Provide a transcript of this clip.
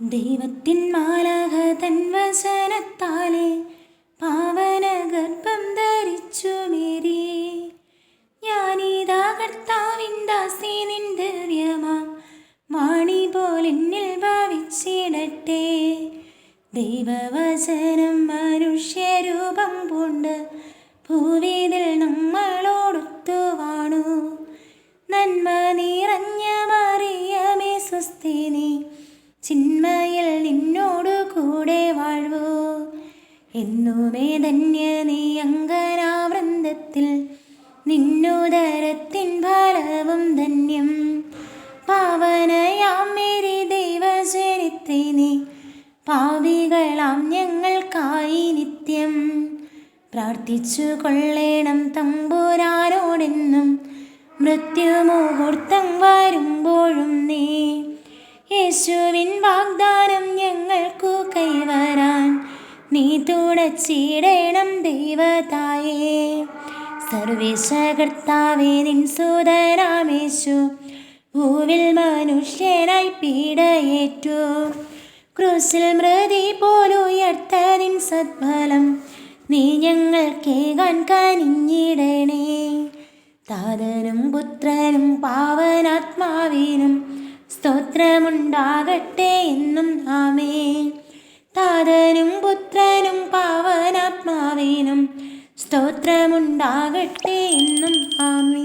ദൈവത്തിൻ മാലാഹ തൻ വസനത്താലെ പാവന ഗർഭം ധരിച്ചു മേരി. ഞാനീതാ കർത്താവിൻ ദാസി നിൻ ദിവ്യമാം വാണി പോലെന്നിൽ ഭാവിച്ചിടട്ടെ. ദൈവവചനം മനുഷ്യരൂപം പൂണ്ട് ഭൂവിതിൽ നമ്മളോടൊത്തു വാണു. നന്മ നിറഞ്ഞ മറിയമേ സ്വസ്തിനി എന്നുമേ ധന്യ നീ അങ്കനാവൃന്ദത്തിൽ നിന്നുദരത്തിൻ ഫലവും ധന്യം. പാവനയാം മേരി ദൈവചരിത്തെ നീ പാവികളാം ഞങ്ങൾക്കായി നിത്യം. പ്രാർത്ഥിച്ചു കൊള്ളേണം തമ്പുരാനോടെന്നും മൃത്യുമുഹൂർത്തം വരുമ്പോഴും നീ. യേശുവിൻ വാഗ്ദാനം ഞങ്ങൾക്കു കൈവരാൻ നീ തുടച്ചിടണം ദൈവതായേ. സർവേശകർത്താവേ നിൻ സുതരാമേശു ഭൂവിൽ മനുഷ്യനായി പീഡയേറ്റു. ക്രൂസിൽ മൃതി പോലുയർത്തതിൻ സത്ഫലം നീ ഞങ്ങൾ ഞങ്ങൾക്കേകാൻ കനിഞ്ഞിടണേ. താതനും പുത്രനും പാവനാത്മാവിനും സ്തോത്രമുണ്ടാകട്ടെ എന്നും ആമേ താതനും സ്തോത്രമുണ്ടാകട്ടെ എന്നും ആമേ